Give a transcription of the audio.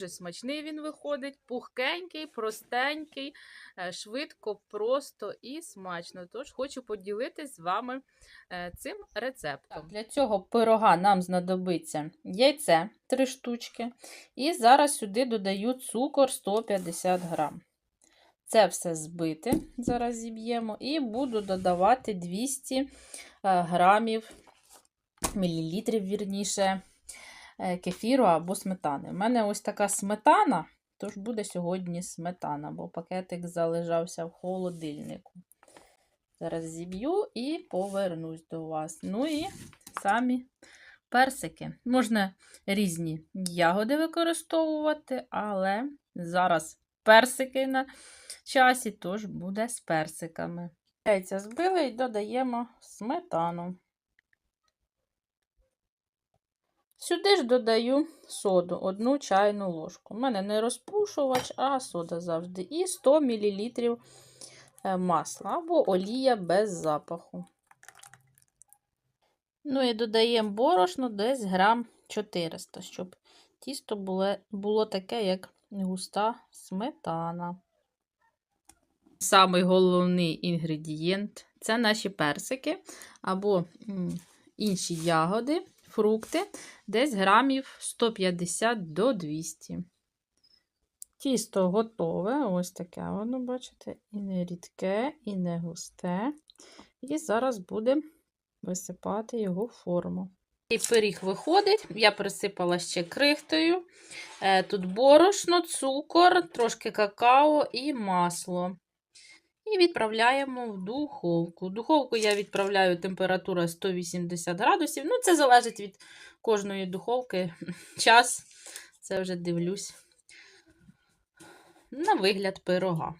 Дуже смачний він виходить, пухкенький, простенький, е, швидко, просто і смачно. Тож хочу поділитись з вами е, цим рецептом. Для цього пирога нам знадобиться яйце 3 штучки. І зараз сюди додаю цукор 150 грам. Це все збити, зараз зіб'ємо, і буду додавати 200 е, грамів, мілілітрів, вірніше, кефіру або сметани. У мене ось така сметана, тож буде сьогодні сметана, бо пакетик залежався в холодильнику. Зараз зіб'ю і повернусь до вас. Ну і самі персики. Можна різні ягоди використовувати, але зараз персики на часі, тож буде з персиками. Яйця збили і додаємо сметану. Сюди ж додаю соду, одну чайну ложку. У мене не розпушувач, а сода завжди. І 100 мл масла або олія без запаху. Ну і додаємо борошно десь грам 400, щоб тісто було, було таке, як густа сметана. Самий головний інгредієнт це наші персики або інші ягоди, фрукти, десь грамів 150 до 200. Тісто готове, ось таке воно, бачите, і не рідке, і не густе. І зараз будемо висипати його в форму. І пиріг виходить, я присипала ще крихтою. Е, Тут борошно, цукор, трошки какао і масло. І відправляємо в духовку. Духовку я відправляю температура 180 градусів. Ну, це залежить від кожної духовки. Час, це вже дивлюсь. На вигляд пирога.